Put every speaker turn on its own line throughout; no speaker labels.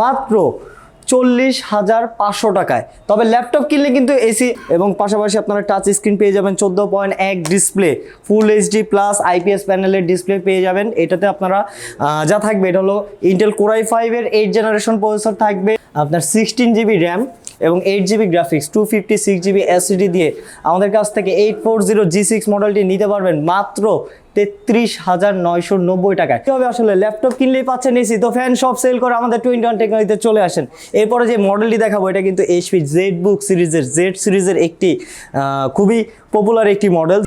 মাত্র চল্লিশ হাজার পাঁচশো টাকায়। তবে ল্যাপটপ কিনলে কিন্তু এসি এবং পাশাপাশি আপনারা টাচ স্ক্রিন পেয়ে যাবেন চোদ্দ পয়েন্ট এক display full HD plus IPS প্যানেলের ডিসপ্লে পেয়ে যাবেন। এটাতে আপনারা যা থাকবে এটা হলো ইন্টেল কোরাই ফাইভের এইট জেনারেশন প্রসেসর থাকবে, আপনার সিক্সটিন জিবি র্যাম এবং eight GB graphics two fifty six GB SSD দিয়ে আমাদের কাছ থেকে eight four zero G six মডেলটি নিতে পারবেন মাত্র তেত্রিশ হাজার নয়শো নব্বই টাকায় কী হবে আসলে? ল্যাপটপ কিনলেই পাচ্ছেন এসি, তো ফ্যান সব সেল করে আমাদের টোয়েন্টি ওয়ান টেকনোলজিতে চলে আসেন। এরপরে যে মডেলটি দেখাবো, এটা কিন্তু এইচপি জেড বুক সিরিজের জেড সিরিজের একটি খুবই পপুলার একটি মডেল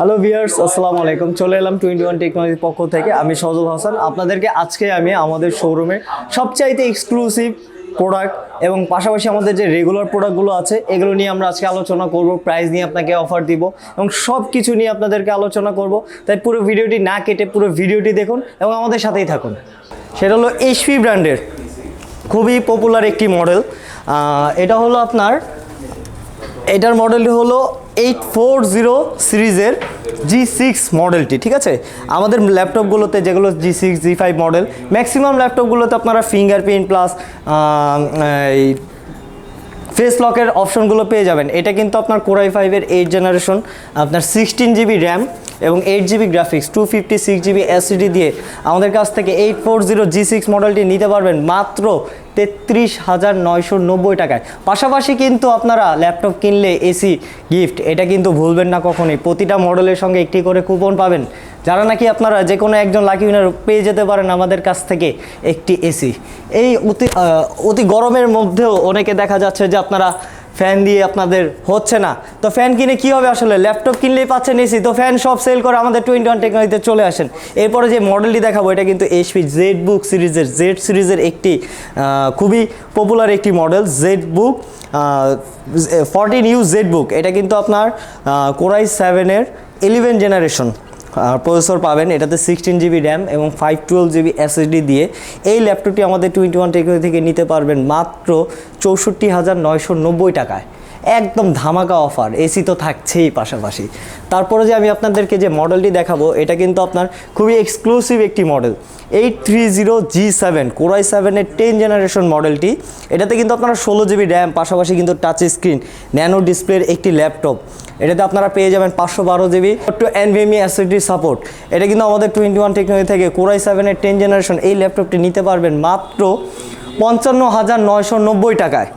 হ্যালো ভিয়ার্স আসসালামু আলাইকুম। চলে এলাম টোয়েন্টি ওয়ান টেকনোলজির পক্ষ থেকে। আমি সজল হাসান। আপনাদেরকে আজকে আমি আমাদের শোরুমে সবচাইতে এক্সক্লুসিভ প্রোডাক্ট এবং পাশাপাশি আমাদের যে রেগুলার প্রোডাক্টগুলো আছে, এগুলো নিয়ে আমরা আজকে আলোচনা করব প্রাইস নিয়ে আপনাকে অফার দিব এবং সব কিছু নিয়ে আপনাদেরকে আলোচনা করব। তাই পুরো ভিডিওটি না কেটে পুরো ভিডিওটি দেখুন এবং আমাদের সাথেই থাকুন। সেটা হলো এইচপি ব্র্যান্ডের খুবই পপুলার একটি মডেল এটা হলো আপনার, এটার মডেলটি হলো এইট ফোর জিরো সিরিজের জি সিক্স মডেলটি, ঠিক আছে? আমাদের ল্যাপটপগুলোতে যেগুলো G six G five model, maximum ল্যাপটপগুলোতে আপনারা ফিঙ্গারপ্রিন্ট প্লাস এই ফেস লকের অপশনগুলো পেয়ে যাবেন। এটা কিন্তু আপনার কোরাই ফাইভের এইট জেনারেশন আপনার সিক্সটিন জিবি র্যাম এবং eight GB graphics two fifty six GB SSD দিয়ে আমাদের কাছ থেকে eight four zero G six মডেলটি নিতে পারবেন মাত্র তেত্রিশ হাজার নয়শো নব্বই টাকায়। পাশাপাশি কিন্তু আপনারা ল্যাপটপ কিনলে এসি গিফট এটা কিন্তু ভুলবেন না কখনোই। প্রতিটা মডেলের সঙ্গে একটি করে কুপন পাবেন। যারা নাকি আপনারা যে কোনো একজন লাকি উইনার পেয়ে যেতে পারেন আমাদের কাছ থেকে একটি এসি এই অতি অতি গরমের মধ্যেও অনেকে দেখা যাচ্ছে যে আপনারা ফ্যান দিয়ে আপনাদের হচ্ছে না। তো ফ্যান কিনে কি হবে আসলে? ল্যাপটপ কিনলেই পাচ্ছেন এসি তো ফ্যান সব সেল করে আমাদের টোয়েন্টি ওয়ান টেকনোলজিতে চলে আসেন। এরপরে যে মডেলটি দেখাবো, এটা কিন্তু এইচপি জেড বুক সিরিজের জেড সিরিজের একটি খুবই পপুলার একটি model ZBook fourteen U ZBook এটা কিন্তু আপনার কোরাই সেভেনের ইলেভেন জেনারেশন প্রসেসর পাবেন এটাতে সিক্সটিন জিবি র্যাম এবং ফাইভ টুয়েলভ জিবি এসএসডি দিয়ে। এই ল্যাপটপটি আমাদের টোয়েন্টি ওয়ান টেকনোলজি থেকে নিতে পারবেন মাত্র চৌষট্টি হাজার নয়শো নব্বই টাকায়। একদম ধামাকা অফার এসি তো থাকছেই পাশাপাশি। তারপরে যে আমি আপনাদেরকে যে মডেলটি দেখাবো, এটা কিন্তু আপনার খুবই এক্সক্লুসিভ একটি model eight three zero G seven core i সেভেনের টেন জেনারেশন মডেলটি এটাতে কিন্তু আপনারা ষোলো জিবি র্যাম পাশাপাশি কিন্তু টাচ স্ক্রিন ন্যানো ডিসপ্লের একটি ল্যাপটপ এটাতে আপনারা পেয়ে যাবেন পাঁচশো বারো GB two NVMe SSD support এটা কিন্তু আমাদের টোয়েন্টি ওয়ান টেকনোলজি থেকে কোরাই সেভেনের টেন জেনারেশন এই ল্যাপটপটি নিতে পারবেন মাত্র পঞ্চান্ন হাজার নয়শো নব্বই টাকায়।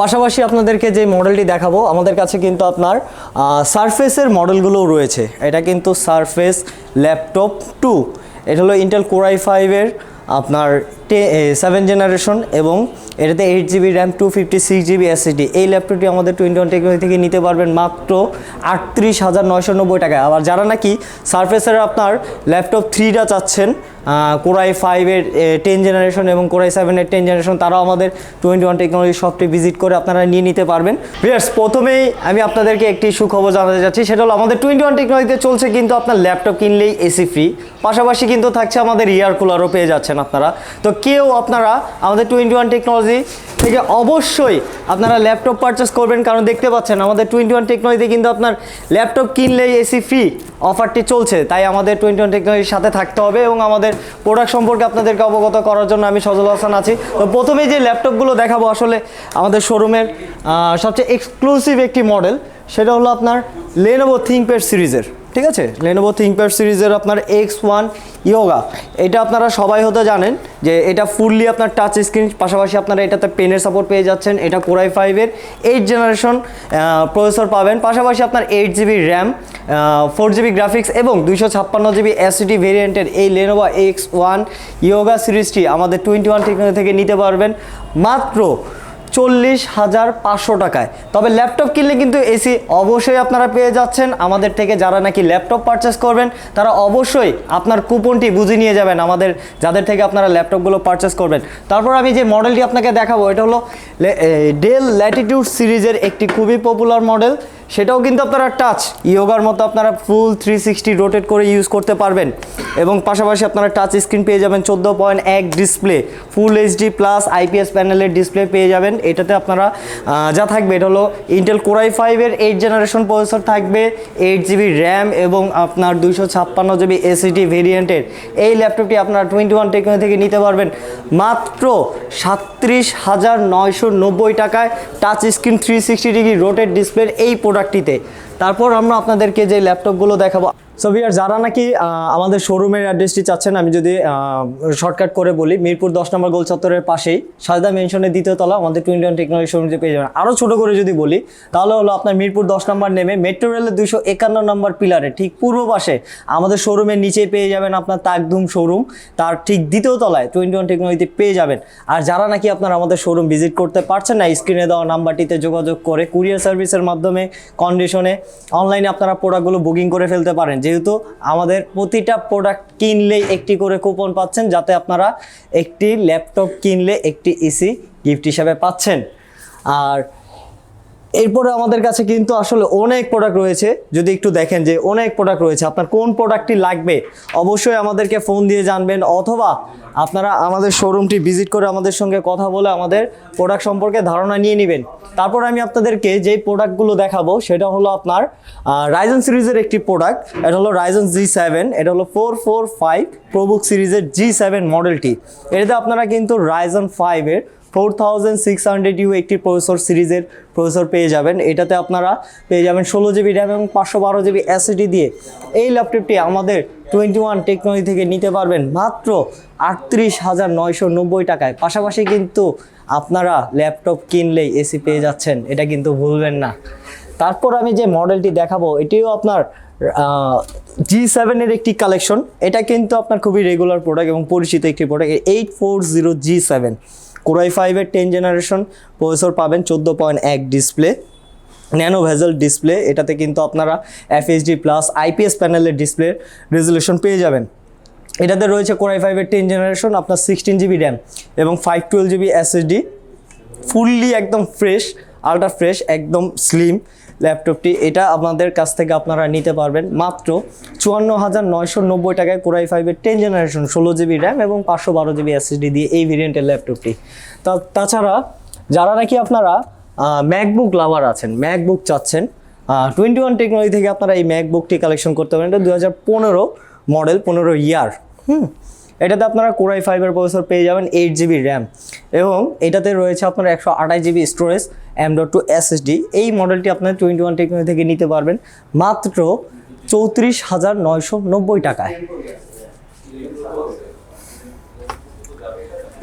পাশাপাশি আপনাদেরকে যে মডেলটি দেখাবো, আমাদের কাছে কিন্তু আপনার সারফেসের মডেলগুলোও রয়েছে। এটা কিন্তু সারফেস ল্যাপটপ টু। এটা হলো ইন্টেল কোরাই ফাইভের আপনার টে সেভেন জেনারেশন এবং এটাতে eight GB RAM two fifty six GB SSD এই ল্যাপটপটি আমাদের টোয়েন্টি ওয়ান টেকনোলজি থেকে নিতে পারবেন মাত্র আটত্রিশ হাজার নয়শো নব্বই টাকায়। আবার যারা নাকি সারফেসের আপনার ল্যাপটপ থ্রিটা চাচ্ছেন কোরাই ফাইভের টেন জেনারেশন এবং কোরাই সেভেনের টেন জেনারেশন তারাও আমাদের টোয়েন্টি ওয়ান টেকনোলজি শপটি ভিজিট করে আপনারা নিয়ে নিতে পারবেন। ভিয়ার্স প্রথমেই আমি আপনাদেরকে একটি সুখবর জানাতে চাচ্ছি, সেটা হলো আমাদের টোয়েন্টি ওয়ান টেকনোলজিতে চলছে কিন্তু আপনার ল্যাপটপ কিনলেই এসি ফ্রি পাশাপাশি কিন্তু থাকছে আমাদের ইয়ার কুলারও পেয়ে যাচ্ছেন আপনারা। তো কেউ আপনারা আমাদের টোয়েন্টি ওয়ান টেকনোলজি থেকে অবশ্যই আপনারা ল্যাপটপ পারচেস করবেন, কারণ দেখতে পাচ্ছেন আমাদের টোয়েন্টি ওয়ান টেকনোলজিতে কিন্তু আপনার ল্যাপটপ কিনলেই এসি ফ্রি অফারটি চলছে। তাই আমাদের টোয়েন্টি ওয়ান টেকনোলজির সাথে থাকতে হবে এবং আমাদের প্রোডাক্ট সম্পর্কে আপনাদেরকে অবগত করার জন্য আমি সজল হাসান আছি। তো প্রথমেই যে ল্যাপটপগুলো দেখাবো আসলে আমাদের শোরুমের সবচেয়ে এক্সক্লুসিভ একটি মডেল সেটা হলো আপনার লেনোভো থিঙ্কপ্যাড সিরিজের ঠিক আছে? লেনোভো থিঙ্কপ্যাড সিরিজের আপনার এক্স ওয়ান ইয়োগা এটা আপনারা সবাই হতে জানেন যে এটা ফুললি আপনার টাচ স্ক্রিন পাশাপাশি আপনারা এটাতে পেনের সাপোর্ট পেয়ে যাচ্ছেন। এটা কোরাই ফাইভের এইট জেনারেশন প্রসেসর পাবেন। পাশাপাশি আপনার eight GB RAM four GB graphics এবং দুইশো ছাপ্পান্ন জিবি এসিডি ভেরিয়েন্টের এই লেনোভা এক্স ওয়ান ইয়োগা সিরিজটি আমাদের টোয়েন্টি ওয়ান থেকে নিতে পারবেন। মাত্র চল্লিশ হাজার পাঁচশো টাকায়। তবে ল্যাপটপ কিনলে কিন্তু এসি অবশ্যই আপনারা পেয়ে যাচ্ছেন। আমাদের থেকে যারা নাকি ল্যাপটপ পারচেস করবেন, তারা অবশ্যই আপনার কুপনটি বুঝে নিয়ে যাবেন আমাদের, যাদের থেকে আপনারা ল্যাপটপগুলো পারচেস করবেন। তারপর আমি যে মডেলটি আপনাকে দেখাবো, এটা হলো ডেল ল্যাটিটিউড সিরিজের একটি খুবই পপুলার মডেল সেটাও কিন্তু আপনারা টাচ ইয়োগার মতো আপনারা ফুল থ্রি সিক্সটি রোটেট করে ইউজ করতে পারবেন। এবং পাশাপাশি আপনারা টাচ স্ক্রিন পেয়ে যাবেন চোদ্দ পয়েন্ট এক display full HD plus IPS প্যানেলের ডিসপ্লে পেয়ে যাবেন। এটাতে আপনারা যা থাকবে, এটা হলো ইন্টেল কোরাই ফাইভের এইট জেনারেশন প্রসেসর থাকবে এইট জিবি র্যাম এবং আপনার দুইশো ছাপ্পান্ন জিবি এসিডি ভেরিয়েন্টের এই ল্যাপটপটি আপনারা টোয়েন্টি ওয়ান টেকনো থেকে নিতে পারবেন। মাত্র সাত্রিশ হাজার নয়শো নব্বই টাকায় touch screen three sixty degree rotate ডিসপ্লের এই প্রোডাক্টটিতে তারপর আমরা আপনাদেরকে যে ল্যাপটপগুলো দেখাবো সো ভিয়ার যারা নাকি আমাদের শোরুমের অ্যাড্রেসটি চাচ্ছেন, আমি যদি শর্টকাট করে বলি, মিরপুর দশ নম্বর গোল চত্বরের পাশেই, সাজদা মেনশনের দ্বিতীয় তলা, আমাদের টোয়েন্টি ওয়ান টেকনোলজি শোরুমটি পেয়ে যাবেন। আরও ছোটো করে যদি বলি, তাহলে হলো আপনার মিরপুর দশ নম্বর নেমে মেট্রো রেলের দুশো একান্ন নম্বর পিলারে ঠিক পূর্ব পাশে, আমাদের শোরুমের নিচে পেয়ে যাবেন আপনার তাকদুম শোরুম তার ঠিক দ্বিতীয় তলায় টোয়েন্টি ওয়ান টেকনোলজিতে পেয়ে যাবেন। আর যারা নাকি আপনার আমাদের শোরুম ভিজিট করতে পারছেন না স্ক্রিনে দেওয়া নাম্বারটিতে যোগাযোগ করে কুরিয়ার সার্ভিসের মাধ্যমে কন্ডিশনে অনলাইনে আপনারা প্রোডাক্টগুলো বুকিং করে ফেলতে পারেন। যেহেতু আমাদের প্রতিটা প্রোডাক্ট কিনলেই একটি করে কুপন পাচ্ছেন, যাতে আপনারা একটি ল্যাপটপ কিনলে একটি এসি গিফট হিসাবে পাচ্ছেন। আর এরপরে আমাদের কাছে কিন্তু আসলে অনেক প্রোডাক্ট রয়েছে। যদি একটু দেখেন যে অনেক প্রোডাক্ট রয়েছে, আপনার কোন প্রোডাক্টটি লাগবে, অবশ্যই আমাদেরকে ফোন দিয়ে জানবেন অথবা আপনারা আমাদের শোরুমটি ভিজিট করে আমাদের সঙ্গে কথা বলে আমাদের প্রোডাক্ট সম্পর্কে ধারণা নিয়ে নেবেন। তারপর আমি আপনাদেরকে যেই প্রোডাক্টগুলো দেখাবো, সেটা হলো আপনার রাইজন সিরিজের একটি প্রোডাক্ট এটা হলো রাইজন জি সেভেন এটা হলো ফোর ফোর ফাইভ প্রবুক সিরিজের জি সেভেন মডেলটি এটাতে আপনারা কিন্তু রাইজন ফাইভের four thousand six hundred U একটি প্রসেসর সিরিজের প্রসেসর পেয়ে যাবেন। এটাতে আপনারা পেয়ে যাবেন ষোলো জিবি র্যাম এবং পাঁচশো বারো জিবি এসএসডি দিয়ে এই ল্যাপটপটি আমাদের টোয়েন্টি ওয়ান টেকনোলজি থেকে নিতে পারবেন মাত্র আটত্রিশ হাজার নয়শো নব্বই টাকায়। পাশাপাশি কিন্তু আপনারা ল্যাপটপ কিনলেই এসি পেয়ে যাচ্ছেন, এটা কিন্তু ভুলবেন না। তারপর আমি যে মডেলটি দেখাবো, এটিও আপনার জি সেভেনের একটি কালেকশন এটা কিন্তু আপনার খুবই রেগুলার প্রোডাক্ট এবং পরিচিত একটি product eight four zero G seven core i ফাইভের টেন জেনারেশন প্রসেসর পাবেন চোদ্দ পয়েন্ট এক ডিসপ্লে ন্যানো ভেজেল ডিসপ্লে এটাতে কিন্তু আপনারা এফএসডি প্লাস আইপিএস প্যানেলের ডিসপ্লে রেজলিউশন পেয়ে যাবেন। এটাতে রয়েছে কোরাই ফাইভের টেন জেনারেশন আপনার সিক্সটিন জিবি র্যাম এবং five twelve GB SSD fully একদম ফ্রেশ আলট্রা ফ্রেশ একদম স্লিম ল্যাপটপটি, এটা আপনাদের কাছ থেকে আপনারা নিতে পারবেন মাত্র চুয়ান্ন হাজার নয়শো নব্বই টাকায় কোরাই ফাইভের টেন জেনারেশন ষোলো জিবি র্যাম এবং পাঁচশো বারো জিবি এসএসডি দিয়ে এই ভেরিয়েন্টের ল্যাপটপটি। তা, তাছাড়া যারা নাকি আপনারা ম্যাকবুক লাভার আছেন ম্যাকবুক চাচ্ছেন টোয়েন্টি ওয়ান টেকনোলজি থেকে আপনারা এই ম্যাকবুকটি কালেকশন করতে পারেন। এটা দু হাজার পনেরো মডেল পনেরো ইয়ার হুম? এটাতে আপনারা কোরাই ফাইবার প্রসেসর পেয়ে যাবেন এইট জিবি র্যাম এবং এটাতে রয়েছে আপনার একশো আঠাশ GB storage M dot two SSD এই মডেলটি আপনার টোয়েন্টি ওয়ান টেকনোলজি থেকে নিতে পারবেন, মাত্র চৌত্রিশ হাজার নয়শো নব্বই টাকায়।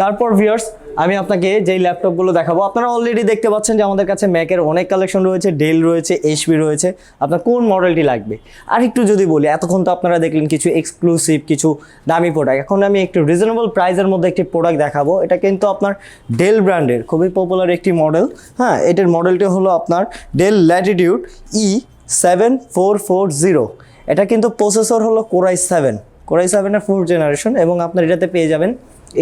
তারপর ভিউয়ার্স আমি আপনাকে যেই ল্যাপটপগুলো দেখাবো, আপনারা অলরেডি দেখতে পাচ্ছেন যে আমাদের কাছে ম্যাকের অনেক কালেকশন রয়েছে ডেল রয়েছে এইচপি রয়েছে। আপনার কোন মডেলটি লাগবে? আর একটু যদি বলি, এতক্ষণ তো আপনারা দেখলেন কিছু এক্সক্লুসিভ কিছু দামি প্রোডাক্ট এখন আমি একটু রিজনেবল প্রাইসের মধ্যে একটি প্রোডাক্ট দেখাবো। এটা কিন্তু আপনার ডেল ব্র্যান্ডের খুবই পপুলার একটি মডেল হ্যাঁ এটার মডেলটি হলো আপনার Dell Latitude E seven four four zero এটা কিন্তু প্রসেসর হলো core i seven core i সেভেনের ফোর্থ জেনারেশন এবং আপনার এটাতে পেয়ে যাবেন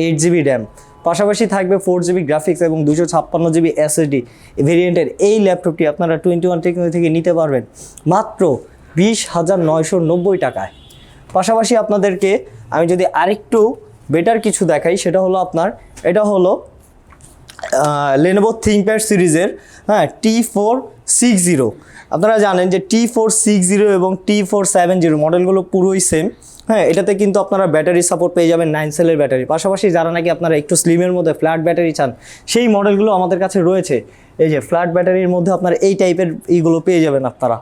এইট জিবি র্যাম পাশাপাশি থাকবে ফোর জিবি গ্রাফিক্স এবং দুশো ছাপ্পান্ন জিবি এসএসডি ভেরিয়েন্টের এই ল্যাপটপটি আপনারা টোয়েন্টি ওয়ান টেকনোলজি থেকে নিতে পারবেন, মাত্র বিশ হাজার নয়শো নব্বই টাকায়। পাশাপাশি আপনাদেরকে আমি যদি আরেকটু বেটার কিছু দেখাই, সেটা হলো আপনার, এটা হলো লেনোভো থিঙ্কপ্যাড সিরিজের হ্যাঁ টি ফোর সিক্স জিরো আপনারা জানেন যে টি ফোর সিক্স জিরো এবং টি ফোর সেভেন জিরো মডেলগুলো পুরোই সেম হ্যাঁ এটাতে কিন্তু আপনারা ব্যাটারি সাপোর্ট পেয়ে যাবেন নাইন সেলের ব্যাটারি পাশাপাশি যারা নাকি আপনারা একটু স্লিমের মধ্যে ফ্ল্যাট ব্যাটারি চান, সেই মডেলগুলো আমাদের কাছে রয়েছে। এই যে ফ্ল্যাট ব্যাটারির মধ্যে আপনারা এই টাইপের এইগুলো পেয়ে যাবেন আপনারা।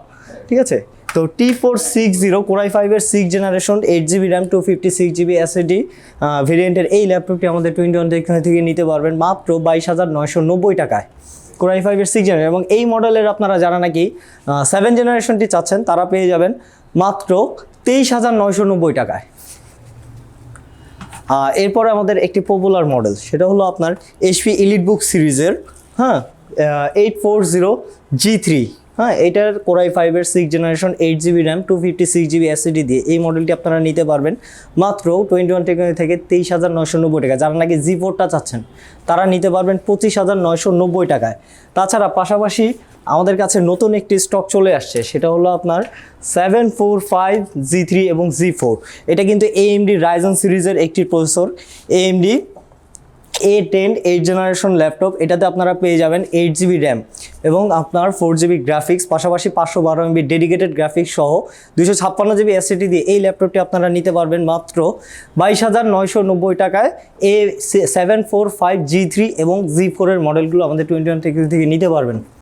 ঠিক আছে? তো T four six zero core i ফাইভের six generation eight GB RAM two fifty six GB SSD ভেরিয়েন্টের এই ল্যাপটপটি আমাদের টোয়েন্টি ওয়ান থেকে নিতে পারবেন মাত্র বাইশ হাজার নয়শো নব্বই টাকায়। কোরাই ফাইভের সিক্স জেনারেশন এবং এই মডেলের আপনারা যারা নাকি সেভেন জেনারেশনটি চাচ্ছেন, তারা পেয়ে যাবেন মাত্র তেইশ হাজার নয়শো নব্বই টাকায়। আর এরপরে আমাদের একটি পপুলার মডেল সেটা হলো আপনার এইচপি ইলিট বুক সিরিজের হ্যাঁ eight four zero G three হ্যাঁ এটার কোরাই ফাইভের six generation eight GB RAM two fifty six GB SSD দিয়ে এই মডেলটি আপনারা নিতে পারবেন। মাত্র টোয়েন্টি ওয়ান টেকনোলজি থেকে তেইশ হাজার নয়শো নব্বই টাকা, যারা নাকি জি ফোরটা চাচ্ছেন, তারা নিতে পারবেন পঁচিশ হাজার নয়শো নব্বই টাকায়। তাছাড়া পাশাপাশি আমাদের কাছে নতুন একটি স্টক চলে আসছে, সেটা হলো আপনার seven four five G three এবং জি ফোর এটা কিন্তু এএমডি রাইজন সিরিজের একটি processor AMD A ten eight generation laptop এটাতে আপনারা পেয়ে যাবেন এইট জিবি র্যাম এবং আপনার ফোর জিবি গ্রাফিক্স পাশাপাশি পাঁচশো বারো এমবি ডেডিকেটেড গ্রাফিক্স সহ দুশো ছাপ্পান্ন জিবি এসিটি দিয়ে এই ল্যাপটপটি আপনারা নিতে পারবেন মাত্র বাইশ হাজার নয়শো নব্বই টাকায় A seven four five G three এবং জি ফোরের মডেলগুলো আমাদের টোয়েন্টি ওয়ান থেকে থেকে নিতে পারবেন।